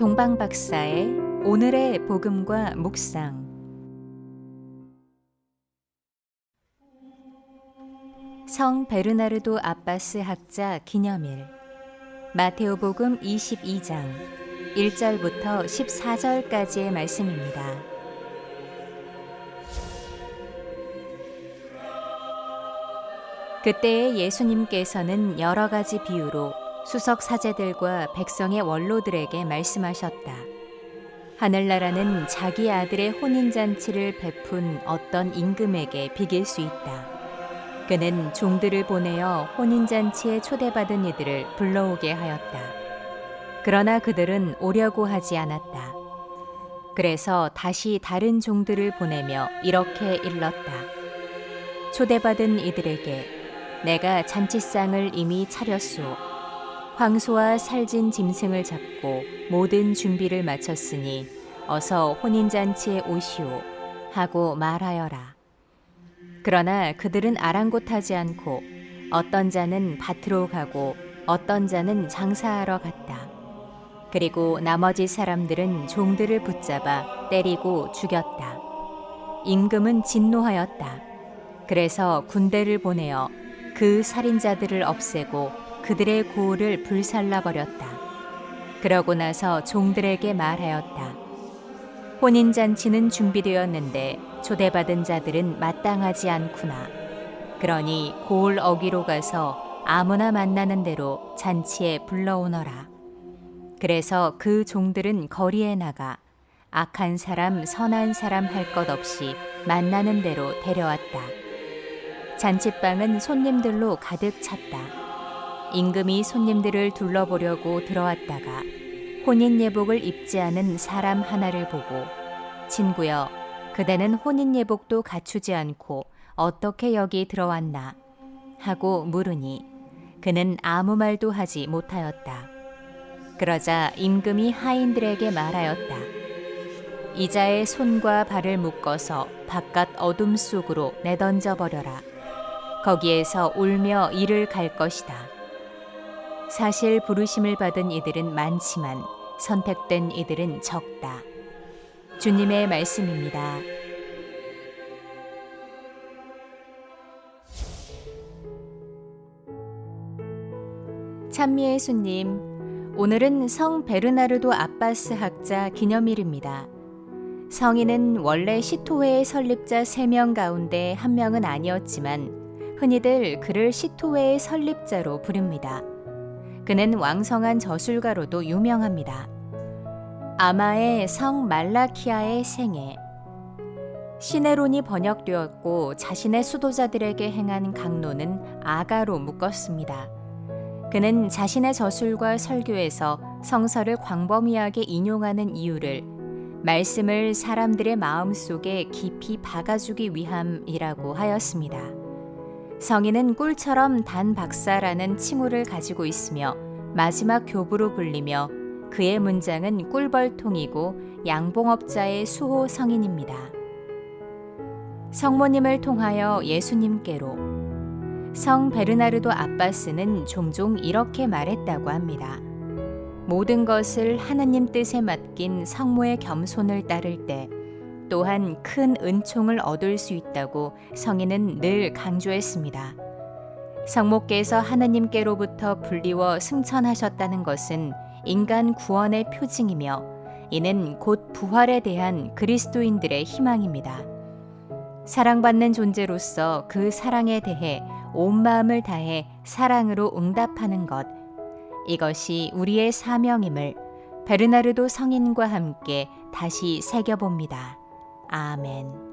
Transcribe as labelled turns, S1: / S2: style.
S1: 동방 박사의 오늘의 복음과 묵상 성 베르나르도 아바스 학자 기념일 마테오복음 22장 1절부터 14절까지의 말씀입니다. 그때에 예수님께서는 여러 가지 비유로 수석 사제들과 백성의 원로들에게 말씀하셨다. 하늘나라는 자기 아들의 혼인잔치를 베푼 어떤 임금에게 비길 수 있다. 그는 종들을 보내어 혼인잔치에 초대받은 이들을 불러오게 하였다. 그러나 그들은 오려고 하지 않았다. 그래서 다시 다른 종들을 보내며 이렇게 일렀다. 초대받은 이들에게 내가 잔치상을 이미 차렸소. 황소와 살진 짐승을 잡고 모든 준비를 마쳤으니 어서 혼인잔치에 오시오. 하고 말하여라. 그러나 그들은 아랑곳하지 않고 어떤 자는 밭으로 가고 어떤 자는 장사하러 갔다. 그리고 나머지 사람들은 종들을 붙잡아 때리고 죽였다. 임금은 진노하였다. 그래서 군대를 보내어 그 살인자들을 없애고 그들의 고을을 불살라 버렸다. 그러고 나서 종들에게 말하였다. 혼인 잔치는 준비되었는데 초대받은 자들은 마땅하지 않구나. 그러니 고을 어기로 가서 아무나 만나는 대로 잔치에 불러오너라. 그래서 그 종들은 거리에 나가 악한 사람, 선한 사람 할 것 없이 만나는 대로 데려왔다. 잔치방은 손님들로 가득 찼다. 임금이 손님들을 둘러보려고 들어왔다가 혼인 예복을 입지 않은 사람 하나를 보고 친구여 그대는 혼인 예복도 갖추지 않고 어떻게 여기 들어왔나 하고 물으니 그는 아무 말도 하지 못하였다. 그러자 임금이 하인들에게 말하였다. 이자의 손과 발을 묶어서 바깥 어둠 속으로 내던져 버려라. 거기에서 울며 이를 갈 것이다. 사실 부르심을 받은 이들은 많지만 선택된 이들은 적다. 주님의 말씀입니다. 찬미의 수님, 오늘은 성 베르나르도 아바스 학자 기념일입니다. 성인은 원래 시토회의 설립자 3명 가운데 한 명은 아니었지만 흔히들 그를 시토회의 설립자로 부릅니다. 그는 왕성한 저술가로도 유명합니다. 아마의 성 말라키아의 생애 시네론이 번역되었고 자신의 수도자들에게 행한 강론은 아가로 묶었습니다. 그는 자신의 저술과 설교에서 성서를 광범위하게 인용하는 이유를 말씀을 사람들의 마음 속에 깊이 박아주기 위함이라고 하였습니다. 성인은 꿀처럼 단 박사라는 칭호를 가지고 있으며 마지막 교부로 불리며 그의 문장은 꿀벌통이고 양봉업자의 수호 성인입니다. 성모님을 통하여 예수님께로 성 베르나르도 아바스는 종종 이렇게 말했다고 합니다. 모든 것을 하나님 뜻에 맡긴 성모의 겸손을 따를 때 또한 큰 은총을 얻을 수 있다고 성인은 늘 강조했습니다. 성모께서 하나님께로부터 불리워 승천하셨다는 것은 인간 구원의 표징이며 이는 곧 부활에 대한 그리스도인들의 희망입니다. 사랑받는 존재로서 그 사랑에 대해 온 마음을 다해 사랑으로 응답하는 것. 이것이 우리의 사명임을 베르나르도 성인과 함께 다시 새겨봅니다. 아멘.